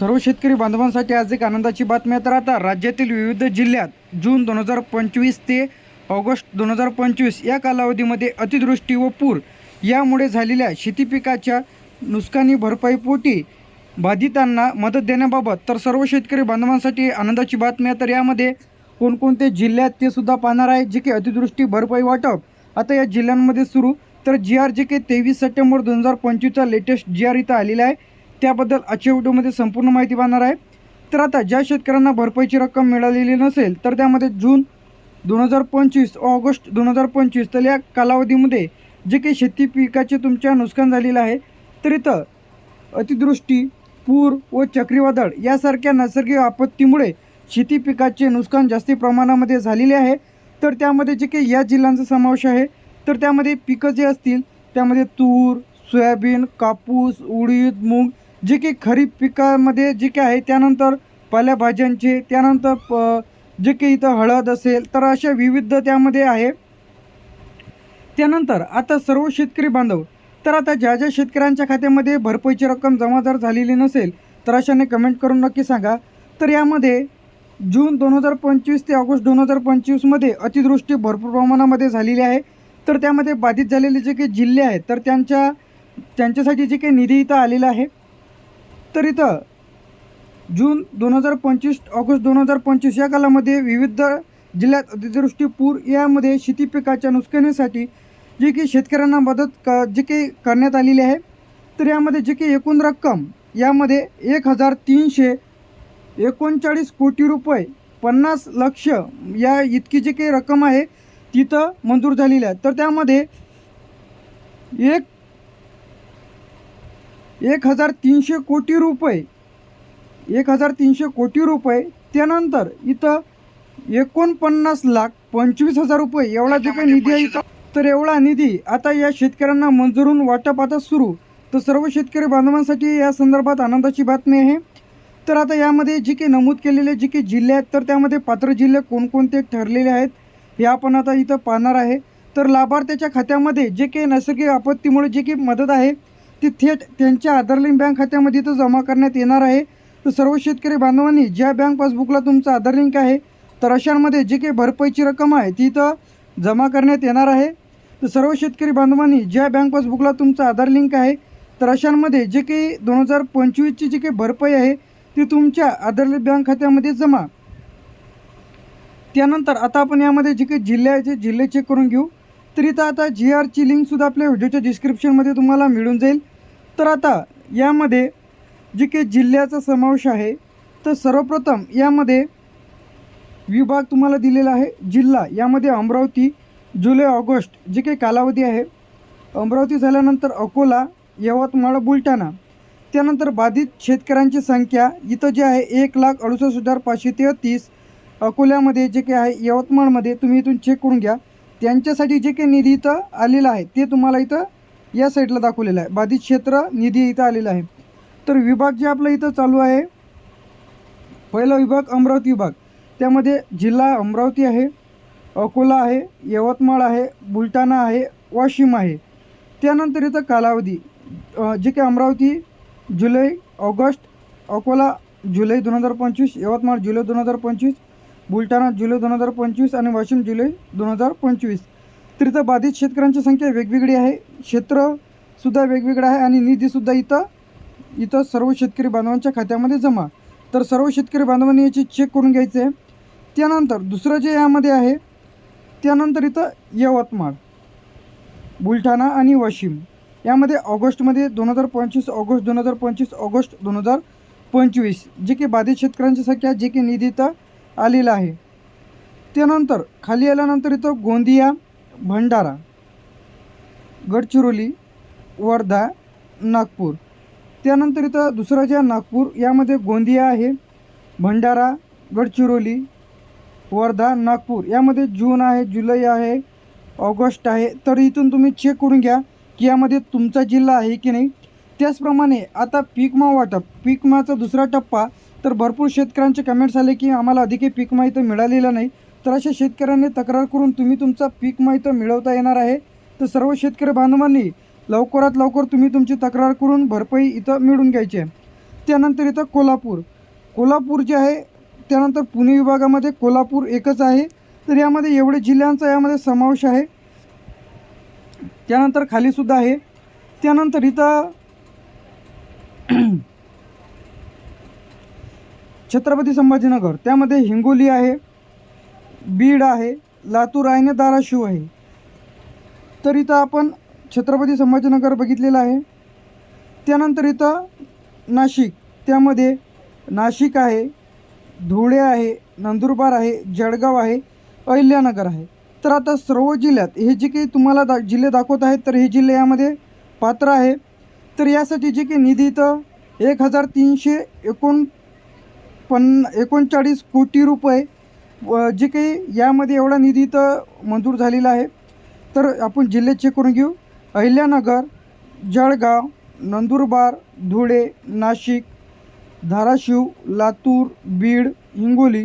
सर्व शेतकरी बांधवांसाठी आज एक आनंदाची बातमी तर आता राज्यातील विविध जिल्ह्यात जून दोन हजार पंचवीस ते ऑगस्ट दोन हजार पंचवीस या कालावधीमध्ये अतिवृष्टी व पूर यामुळे झालेल्या शेती पिकाच्या नुकसानी भरपाईपोटी बाधितांना मदत देण्याबाबत तर सर्व शेतकरी बांधवांसाठी आनंदाची बातमी आहे. तर यामध्ये कोणकोणते जिल्ह्यात ते सुद्धा पाहणार आहे. जे की अतिवृष्टी भरपाई वाटप आता या जिल्ह्यांमध्ये सुरू. तर जी आर जे के तेवीस सप्टेंबर दोन हजार पंचवीसचा लेटेस्ट जी आर इथं आलेला आहे. त्याबद्दल आजच्या व्हिडिओमध्ये संपूर्ण माहिती पाहणार आहे. तर आता ज्या शेतकऱ्यांना भरपाईची रक्कम मिळालेली नसेल तर त्यामध्ये जून दोन हजार पंचवीस ऑगस्ट दोन हजार पंचवीस तर या कालावधीमध्ये जे काही शेती पिकाचे तुमच्या नुकसान झालेलं आहे तर इथं अतिदृष्टी पूर व चक्रीवादळ यासारख्या नैसर्गिक आपत्तीमुळे शेती पिकाचे नुकसान जास्ती प्रमाणामध्ये झालेले आहे. तर त्यामध्ये जे काही या जिल्ह्यांचा समावेश आहे तर त्यामध्ये पिकं जे असतील त्यामध्ये तूर सोयाबीन कापूस उडीद मूग जे की खरीप पिकामध्ये जे काही आहे त्यानंतर पाल्याभाज्यांचे त्यानंतर प जे काही इथं हळद असेल तर अशा विविध त्यामध्ये आहे. त्यानंतर आता सर्व शेतकरी बांधव तर आता ज्या ज्या शेतकऱ्यांच्या खात्यामध्ये भरपाईची रक्कम जमा जर झालेली नसेल तर अशाने कमेंट करून नक्की सांगा. तर यामध्ये जून दोन हजार पंचवीस ते ऑगस्ट दोन हजार पंचवीसमध्ये अतिवृष्टी भरपूर प्रमाणामध्ये झालेली आहे. तर त्यामध्ये बाधित झालेले जे काही जिल्हे आहेत तर त्यांच्या त्यांच्यासाठी जे काही निधी इथं आलेला आहे. तर इथं जून दोन हजार पंचवीस ऑगस्ट दोन हजार पंचवीस या कालामध्ये विविध जिल्ह्यात अतिवृष्टी पूर यामध्ये शेती पिकाच्या नुकसानीसाठी जे की शेतकऱ्यांना मदत क जे काही करण्यात आलेली आहे. तर यामध्ये जे की एकूण रक्कम यामध्ये एक हजार तीनशे एकोणचाळीस कोटी रुपये पन्नास लक्ष या इतकी जी काही रक्कम आहे तिथं मंजूर झालेली आहे. तर त्यामध्ये एक एक हजार तीनशे कोटी रुपये. एक हजार तीनशे कोटी रुपये. त्यानंतर इथं एकोणपन्नास लाख पंचवीस हजार रुपये. एवढा जे काही निधी आहे तर एवढा निधी आता या शेतकऱ्यांना मंजुरून वाटप आता सुरू. तर सर्व शेतकरी बांधवांसाठी या संदर्भात आनंदाची बातमी आहे. तर आता यामध्ये जे काही नमूद केलेले जे काही जिल्हे आहेत तर त्यामध्ये पात्र जिल्हे कोणकोणते ठरलेले आहेत हे आपण आता इथं पाहणार आहे. तर लाभार्थ्याच्या खात्यामध्ये जे काही नैसर्गिक आपत्तीमुळे जे काही मदत आहे ती थेट त्यांच्या आधार लिंक बँक खात्यामध्ये इथं जमा करण्यात येणार आहे. तर सर्व शेतकरी बांधवांनी ज्या बँक पासबुकला तुमचं आधार लिंक आहे तर अशांमध्ये जे काही भरपाईची रक्कम आहे ती इथं जमा करण्यात येणार आहे. तर सर्व शेतकरी बांधवांनी ज्या बँक पासबुकला तुमचं आधार लिंक आहे तर अशांमध्ये जे काही दोन हजार पंचवीसची जी काही भरपाई आहे ती तुमच्या आधार लिंक बँक खात्यामध्ये जमा. त्यानंतर आता आपण यामध्ये जे काही जिल्हे आहे ते जिल्हे चेक करून घेऊ. तर इथं आता जी आरची लिंकसुद्धा आपल्या व्हिडिओच्या डिस्क्रिप्शनमध्ये तुम्हाला मिळून जाईल. तर आता यामध्ये जे काही जिल्ह्याचा समावेश आहे तर सर्वप्रथम यामध्ये विभाग तुम्हाला दिलेला आहे जिल्हा. यामध्ये अमरावती जुलै ऑगस्ट जे काही कालावधी आहे अमरावती झाल्यानंतर अकोला यवतमाळ बुलढाणा. त्यानंतर बाधित शेतकऱ्यांची संख्या इथं जे आहे एक लाख अडुसष्ट हजार पाचशे तेहतीस. अकोल्यामध्ये जे काही आहे यवतमाळमध्ये तुम्ही इथून चेक करून घ्या. त्यांच्यासाठी जे काही निधी इथं आलेला आहे ते तुम्हाला इथं या साईडला दाखवलेलं आहे. बाधित क्षेत्र निधी इथं आलेला आहे. तर विभाग जे आपलं इथं चालू आहे पहिला विभाग अमरावती विभाग. त्यामध्ये जिल्हा अमरावती आहे अकोला आहे यवतमाळ आहे बुलढाणा आहे वाशिम आहे. त्यानंतर इथं कालावधी. जे काही अमरावती जुलै ऑगस्ट अकोला जुलै दोन हजार पंचवीस यवतमाळ जुलै दोन हजार पंचवीस बुलढाणा जुलै दोन हजार पंचवीस आणि वाशिम जुलै दोन हजार पंचवीस. तर इथं बाधित शेतकऱ्यांची संख्या वेगवेगळी आहे. क्षेत्रसुद्धा वेगवेगळं आहे आणि निधीसुद्धा इथं इथं सर्व शेतकरी बांधवांच्या खात्यामध्ये जमा. तर सर्व शेतकरी बांधवांनी याची चेक करून घ्यायचं. आहे त्यानंतर दुसरं जे यामध्ये आहे त्यानंतर इथं यवतमाळ बुलढाणा आणि वाशिम. यामध्ये ऑगस्टमध्ये दोन हजार पंचवीस ऑगस्ट दोन हजार पंचवीस ऑगस्ट दोन हजार पंचवीस जे की बाधित शेतकऱ्यांची संख्या जे की निधी इथं आहे. त्यानंतर खाली आल्यानंतर इथं गोंदिया भंडारा गडचिरोली वर्धा नागपूर. त्यानंतर इथं दुसरं जे नागपूर यामध्ये गोंदिया आहे. भंडारा गडचिरोली वर्धा नागपूर. यामध्ये जून आहे जुलै आहे ऑगस्ट आहे. तर इथून तुम्ही चेक करून घ्या की यामध्ये तुमचा जिल्हा आहे की नाही. त्याचप्रमाणे आता पीकमा वाटप. पीकमाचा दुसरा टप्पा तर भरपूर शेतकऱ्यांचे कमेंट्स आले की आम्हाला अधिक पीकमा इथं मिळालेला नाही. तर अशा शेतकऱ्यांनी तक्रार करून तुम्ही तुमचा पीक माहिती इथं मिळवता येणार आहे. तर सर्व शेतकरी बांधवांनी लवकरात लवकर तुम्ही तुमची तक्रार करून भरपाई इथं मिळून घ्यायची. आहे त्यानंतर इथं कोल्हापूर. कोल्हापूर जे आहे त्यानंतर पुणे विभागामध्ये कोल्हापूर एकच आहे. तर यामध्ये एवढे जिल्ह्यांचा यामध्ये समावेश आहे. त्यानंतर खालीसुद्धा आहे. त्यानंतर इथं छत्रपती संभाजीनगर. त्यामध्ये हिंगोली आहे. बीड आहे लातूर आहे आणि धाराशिव आहे. तर इथं आपण छत्रपती संभाजीनगर बघितलेलं आहे. त्यानंतर इथं नाशिक त्यामध्ये नाशिक आहे धुळे आहे नंदुरबार आहे जळगाव आहे अहिल्यानगर आहे. तर आता सर्व जिल्ह्यात हे जे काही तुम्हाला दा जिल्हे दाखवत आहेत तर हे जिल्हे यामध्ये पात्र आहे. तर यासाठी जे काही निधी इथं एक हजार तीनशे एकोण पन् एकोणचाळीस कोटी रुपये जे काही यामध्ये एवढा निधी तर मंजूर झालेला आहे तर आपण जिल्हे चेक करून घेऊ. अहिल्यानगर जळगाव नंदुरबार धुळे नाशिक धाराशिव लातूर बीड हिंगोली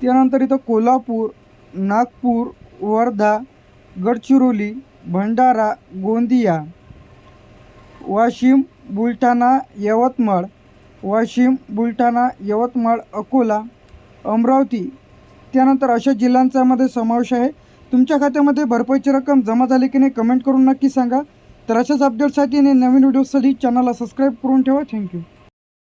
त्यानंतर इथं कोल्हापूर नागपूर वर्धा गडचिरोली भंडारा गोंदिया वाशिम बुलढाणा यवतमाळ वाशिम बुलढाणा यवतमाळ अकोला अमरावती. त्यानंतर अशा जिल्ह्यांचामध्ये समावेश आहे. तुमच्या खात्यामध्ये भरपाईची रक्कम जमा झाली की नाही कमेंट करून नक्की सांगा. तर अशाच अपडेटसाठी आणि नवीन व्हिडिओसाठी चॅनलला सबस्क्राईब करून ठेवा. थँक्यू